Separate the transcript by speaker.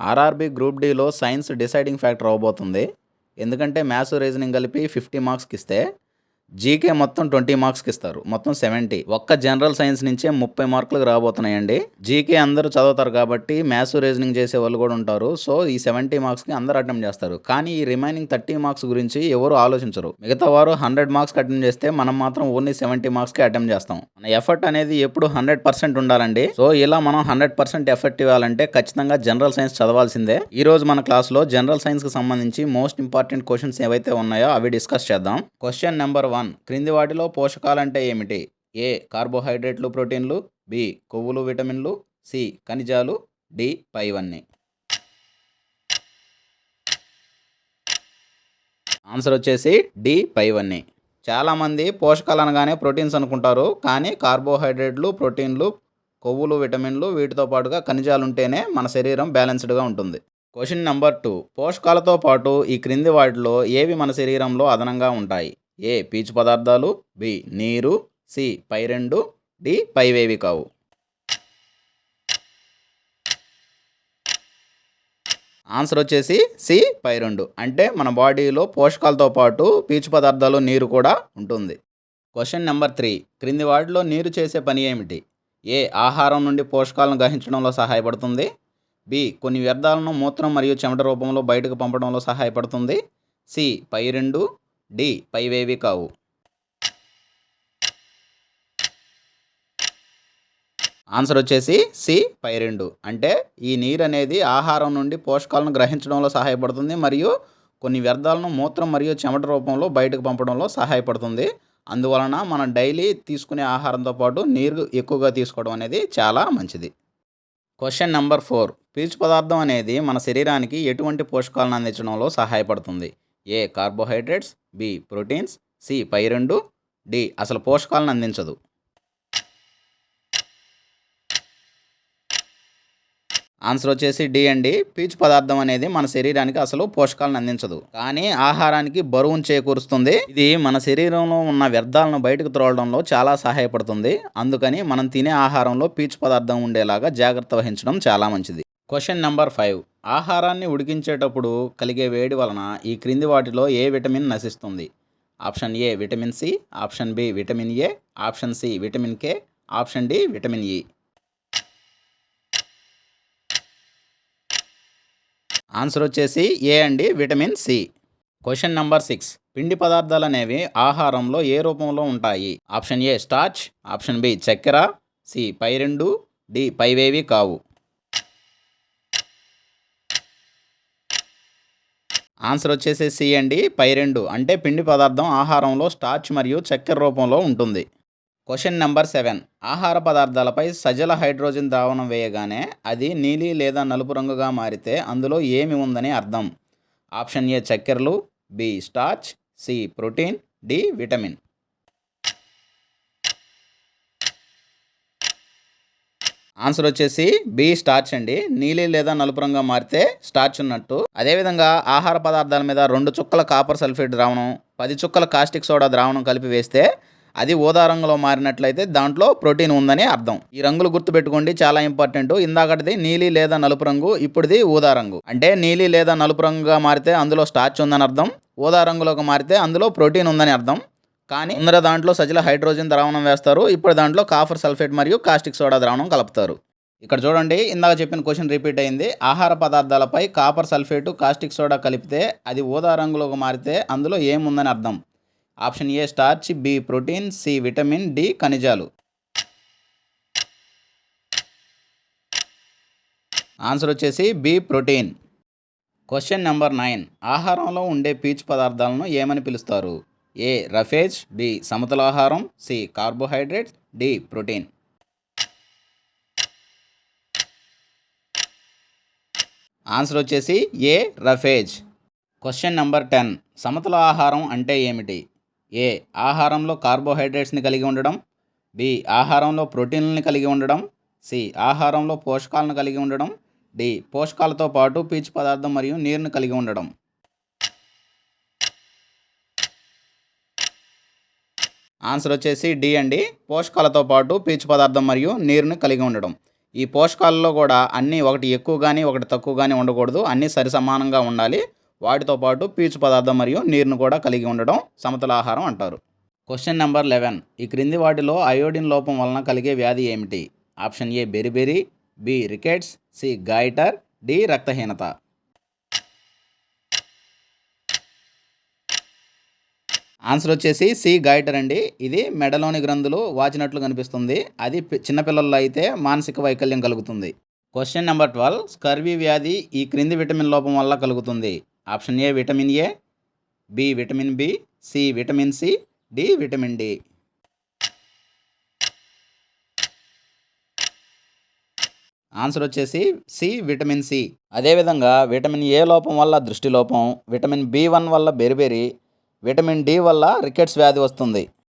Speaker 1: RRB group డీలో science deciding factor అవ్వబోతుంది. ఎందుకంటే మ్యాథ్స్ రీజనింగ్ కలిపి ఫిఫ్టీ మార్క్స్కి ఇస్తే జీకే మొత్తం ట్వంటీ మార్క్స్కి ఇస్తారు. మొత్తం సెవెంటీ. ఒక్క జనరల్ సైన్స్ నుంచే ముప్పై మార్కులకు రాబోతున్నాయండి. జీకే అందరూ చదువుతారు కాబట్టి మ్యాథ్స్ రీజనింగ్ చేసే వాళ్ళు కూడా ఉంటారు. సో ఈ సెవెంటీ మార్క్స్కి అందరూ అటెంప్ట్ చేస్తారు. కానీ ఈ రిమైనింగ్ థర్టీ మార్క్స్ గురించి ఎవరు ఆలోచించరు. మిగతా వారు హండ్రెడ్ మార్క్స్కి అటెంప్ట్ చేస్తే మనం మాత్రం ఓన్లీ సెవెంటీ మార్క్స్కి అటెంప్ట్ చేస్తాం. మన ఎఫర్ట్ అనేది ఎప్పుడు హండ్రెడ్ పర్సెంట్ ఉండాలండి. సో ఇలా మనం హండ్రెడ్ పర్సెంట్ ఎఫర్ట్ ఇవ్వాలంటే ఖచ్చితంగా జనరల్ సైన్స్ చదవాల్సిందే. ఈ రోజు మన క్లాస్లో జనరల్ సైన్స్కి సంబంధించి మోస్ట్ ఇంపార్టెంట్ క్వశ్చన్స్ ఏవైతే ఉన్నాయో అవి డిస్కస్ చేద్దాం. క్వశ్చన్ నెంబర్ వన్ క్రింది వాటిలో పోషకాలంటే ఏమిటి? ఏ. కార్బోహైడ్రేట్లు ప్రోటీన్లు. బి. కొవ్వులు విటమిన్లు. సి. ఖనిజాలు. డి. పైవన్నీ. ఆన్సర్ వచ్చేసి డి. పైవన్నీ. చాలామంది పోషకాలు అనగానే ప్రోటీన్స్ అనుకుంటారు. కానీ కార్బోహైడ్రేట్లు ప్రోటీన్లు కొవ్వులు విటమిన్లు వీటితో పాటుగా ఖనిజాలు ఉంటేనే మన శరీరం బ్యాలెన్స్డ్గా ఉంటుంది. Question number two. పోషకాలతో పాటు ఈ క్రింది వాటిలో ఏవి మన శరీరంలో అదనంగా ఉంటాయి? ఏ పీచు పదార్థాలు? బి నీరు సి పై రెండు డి పైవేవి కావు. ఆన్సర్ వచ్చేసి సి పై రెండు అంటే మన బాడీలో పోషకాలతో పాటు పీచు పదార్థాలు నీరు కూడా ఉంటుంది. Question number three. క్రింది వాటిలో నీరు చేసే పని ఏమిటి? ఏ ఆహారం నుండి పోషకాలను గ్రహించడంలో సహాయపడుతుంది? బి కొన్ని వ్యర్థాలను మూత్రం మరియు చెమట రూపంలో బయటకు పంపడంలో సహాయపడుతుంది? సి పై రెండు డి. పైవేవి కావు. ఆన్సర్ వచ్చేసి సి. పై రెండు అంటే ఈ నీరు అనేది ఆహారం నుండి పోషకాలను గ్రహించడంలో సహాయపడుతుంది మరియు కొన్ని వ్యర్థాలను మూత్రం మరియు చెమట రూపంలో బయటకు పంపడంలో సహాయపడుతుంది. అందువలన మనం డైలీ తీసుకునే ఆహారంతో పాటు నీరు ఎక్కువగా తీసుకోవడం అనేది చాలా మంచిది. Question number four. పీచు పదార్థం అనేది మన శరీరానికి ఎటువంటి పోషకాలను అందించడంలో సహాయపడుతుంది? A carbohydrates B proteins C పై రెండు డి అసలు పోషకాలను అందించదు. ఆన్సర్ వచ్చేసి డి అండి. పీచు పదార్థం అనేది మన శరీరానికి అసలు పోషకాలను అందించదు. కానీ ఆహారానికి బరువును చేకూరుస్తుంది. ఇది మన శరీరంలో ఉన్న వ్యర్థాలను బయటకు త్రోవడంలో చాలా సహాయపడుతుంది. అందుకని మనం తినే ఆహారంలో పీచు పదార్థం ఉండేలాగా జాగ్రత్త వహించడం చాలా మంచిది. Question number five. ఆహారాన్ని ఉడికించేటప్పుడు కలిగే వేడి వలన ఈ క్రింది వాటిలో ఏ విటమిన్ నశిస్తుంది? Option A vitamin C option B vitamin A option C vitamin K option D vitamin E answer వచ్చేసి ఏ అండి? Vitamin C. Question number six. పిండి పదార్థాలు అనేవి ఆహారంలో ఏ రూపంలో ఉంటాయి? Option A starch option B చక్కెర సి పై రెండు డి పైవేవి కావు. ఆన్సర్ వచ్చేసి సి అండి. పై రెండు. అంటే పిండి పదార్థం ఆహారంలో స్టార్చ్ మరియు చక్కెర రూపంలో ఉంటుంది. క్వశ్చన్ నెంబర్ సెవెన్ ఆహార పదార్థాలపై సజల హైడ్రోజన్ ద్రావణం వేయగానే అది నీలి లేదా నలుపు రంగుగా మారితే అందులో ఏమి ఉందని అర్థం? Option A చక్కెరలు. B starch C protein D vitamin answer వచ్చేసి బి స్టార్చ్ అండి. నీలి లేదా నలుపు రంగుగా మారితే స్టార్చ్ ఉన్నట్టు. అదేవిధంగా ఆహార పదార్థాల మీద రెండు చుక్కల కాపర్ సల్ఫేట్ ద్రావణం పది చుక్కల కాస్టిక్ సోడా ద్రావణం కలిపి వేస్తే అది ఊదా రంగులో మారినట్లయితే దాంట్లో ప్రోటీన్ ఉందని అర్థం. ఈ రంగులు గుర్తుపెట్టుకోండి చాలా ఇంపార్టెంట్ ఇందాకటిది నీలి లేదా నలుపు రంగు ఇప్పుడుది ఊదా రంగు. అంటే నీలి లేదా నలుపు రంగుగా మారితే అందులో స్టార్చ్ ఉందని అర్థం ఊదా రంగులోకి మారితే అందులో ప్రోటీన్ ఉందని అర్థం. కానీ ముందర దాంట్లో సజల హైడ్రోజన్ ద్రావణం వేస్తారు. ఇప్పుడు దాంట్లో కాఫర్ సల్ఫేట్ మరియు కాస్టిక్ సోడా ద్రావణం కలుపుతారు. ఇక్కడ చూడండి ఇందాక చెప్పిన క్వశ్చన్ రిపీట్ అయింది. ఆహార పదార్థాలపై కాపర్ సల్ఫేటు కాస్టిక్ సోడా కలిపితే అది ఊదా రంగులోకి మారితే అందులో ఏముందని అర్థం? Option A starch B protein C vitamin D ఖనిజాలు. ఆన్సర్ వచ్చేసి B protein. Question number nine. ఆహారంలో ఉండే పీచు పదార్థాలను ఏమని పిలుస్తారు? A roughage B సమతులాహారం C carbohydrates D protein. Answer వచ్చేసి A roughage. Question number ten. సమతుల ఆహారం అంటే ఏమిటి? ఏ ఆహారంలో కార్బోహైడ్రేట్స్ని కలిగి ఉండడం బి ఆహారంలో ప్రోటీన్లని కలిగి ఉండడం సి ఆహారంలో పోషకాలను కలిగి ఉండడం డి పోషకాలతో పాటు పీచు పదార్థం మరియు నీరును కలిగి ఉండడం. ఆన్సర్ వచ్చేసి డి అండి పోషకాలతో పాటు పీచు పదార్థం మరియు నీరుని కలిగి ఉండడం. ఈ పోషకాలలో కూడా అన్నీ ఒకటి ఎక్కువ కానీ ఒకటి తక్కువ కానీ ఉండకూడదు. అన్నీ సరి సమానంగా ఉండాలి. వాటితో పాటు పీచు పదార్థం మరియు నీరును కూడా కలిగి ఉండడం సమతుల ఆహారం అంటారు. క్వశ్చన్ నెంబర్ లెవెన్ ఈ క్రింది వాటిలో అయోడిన్ లోపం వలన కలిగే వ్యాధి ఏమిటి? Option A beriberi B rickets C goitre D రక్తహీనత. ఆన్సర్ వచ్చేసి సి గాయిటర్ అండి. ఇది మెడలోని గ్రంథులు వాచినట్లు కనిపిస్తుంది. అది చిన్నపిల్లల్లో అయితే మానసిక వైకల్యం కలుగుతుంది. క్వశ్చన్ నెంబర్ ట్వెల్వ్ స్కర్వీ వ్యాధి ఈ క్రింది విటమిన్ లోపం వల్ల కలుగుతుంది. Option A vitamin A B vitamin B C vitamin C D vitamin D answer వచ్చేసి సి విటమిన్ సి అదేవిధంగా విటమిన్ ఏ లోపం వల్ల దృష్టి లోపం విటమిన్ బి వన్ వల్ల బెరిబెరి విటమిన్ డి వల్ల రికెట్స్ వ్యాధి వస్తుంది.